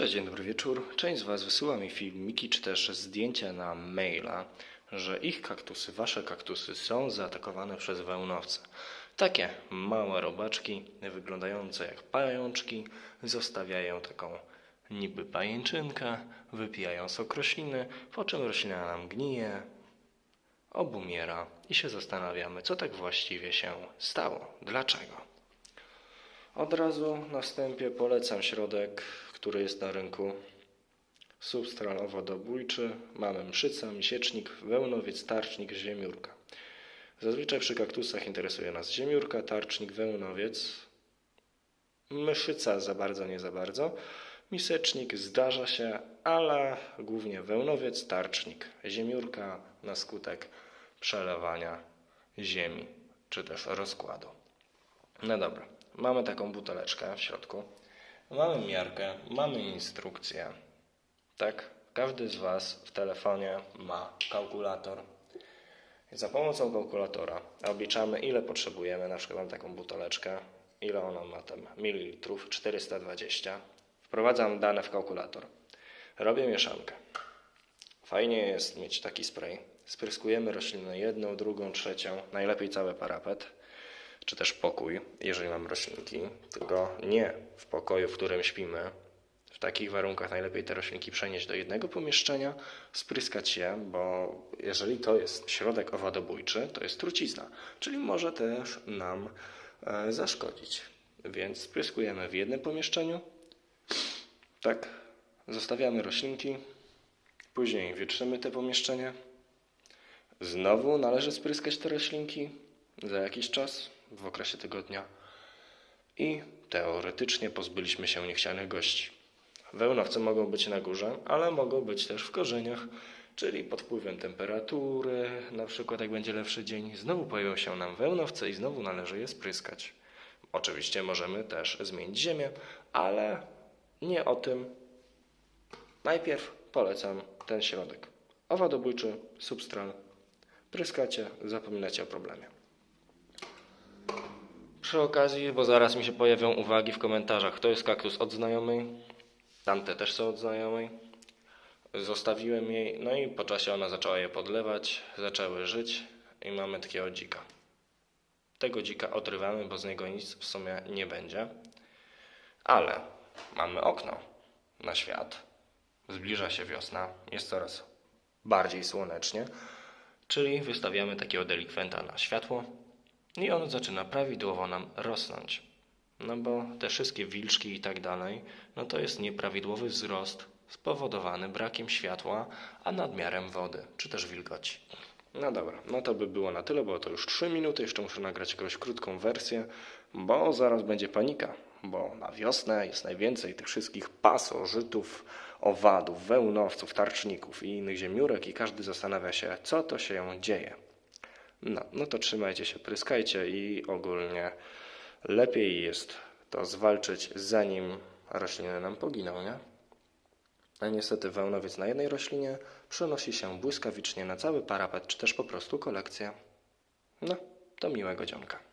Cześć, dzień dobry wieczór. Część z Was wysyła mi filmiki czy też zdjęcia na maila, że ich kaktusy, Wasze kaktusy są zaatakowane przez wełnowce. Takie małe robaczki, wyglądające jak pajączki, zostawiają taką niby pajęczynkę, wypijają sok rośliny, po czym roślina nam gnije, obumiera i się zastanawiamy, co tak właściwie się stało, dlaczego. Od razu na wstępie polecam środek, który jest na rynku. Substral owodobójczy. Mamy mszyca, misiecznik, wełnowiec, tarcznik, ziemiórka. Zazwyczaj przy kaktusach interesuje nas ziemiórka, tarcznik, wełnowiec. Myszyca za bardzo, nie za bardzo. Misecznik zdarza się, ale głównie wełnowiec, tarcznik, ziemiórka na skutek przelewania ziemi czy też rozkładu. No dobra, mamy taką buteleczkę w środku. Mamy miarkę, mamy instrukcję. Tak, każdy z Was w telefonie ma kalkulator. Za pomocą kalkulatora obliczamy, ile potrzebujemy. Na przykład mam taką buteleczkę, ile ona ma tam mililitrów, 420. Wprowadzam dane w kalkulator. Robię mieszankę. Fajnie jest mieć taki spray. Spryskujemy rośliny jedną, drugą, trzecią, najlepiej cały parapet, czy też pokój, jeżeli mam roślinki, tylko nie w pokoju, w którym śpimy. W takich warunkach najlepiej te roślinki przenieść do jednego pomieszczenia, spryskać je, bo jeżeli to jest środek owadobójczy, to jest trucizna, czyli może też nam e, zaszkodzić. Więc spryskujemy w jednym pomieszczeniu, tak, zostawiamy roślinki, później wietrzymy te pomieszczenie. Znowu należy spryskać te roślinki za jakiś czas, w okresie tygodnia. I teoretycznie pozbyliśmy się niechcianych gości. Wełnowce mogą być na górze, ale mogą być też w korzeniach, czyli pod wpływem temperatury, na przykład jak będzie lepszy dzień, znowu pojawią się nam wełnowce i znowu należy je spryskać. Oczywiście możemy też zmienić ziemię, ale nie o tym. Najpierw polecam ten środek. Owadobójczy, substral. Pryskacie, zapominacie o problemie. Przy okazji, bo zaraz mi się pojawią uwagi w komentarzach, to jest kaktus od znajomej, tamte też są od znajomej. Zostawiłem jej, no i po czasie ona zaczęła je podlewać, zaczęły żyć i mamy takiego dzika. Tego dzika odrywamy, bo z niego nic w sumie nie będzie. Ale mamy okno na świat. Zbliża się wiosna, jest coraz bardziej słonecznie, czyli wystawiamy takiego delikwenta na światło i on zaczyna prawidłowo nam rosnąć. No bo te wszystkie wilczki i tak dalej, no to jest nieprawidłowy wzrost spowodowany brakiem światła, a nadmiarem wody, czy też wilgoci. No dobra, no to by było na tyle, bo to już 3 minuty, jeszcze muszę nagrać jakąś krótką wersję, bo zaraz będzie panika, bo na wiosnę jest najwięcej tych wszystkich pasożytów, owadów, wełnowców, tarczników i innych ziemiórek i każdy zastanawia się, co to się dzieje. No, no to trzymajcie się, pryskajcie i ogólnie lepiej jest to zwalczyć zanim rośliny nam poginą, nie? A niestety wełnowiec na jednej roślinie przenosi się błyskawicznie na cały parapet, czy też po prostu kolekcję. No, to miłego dzionka.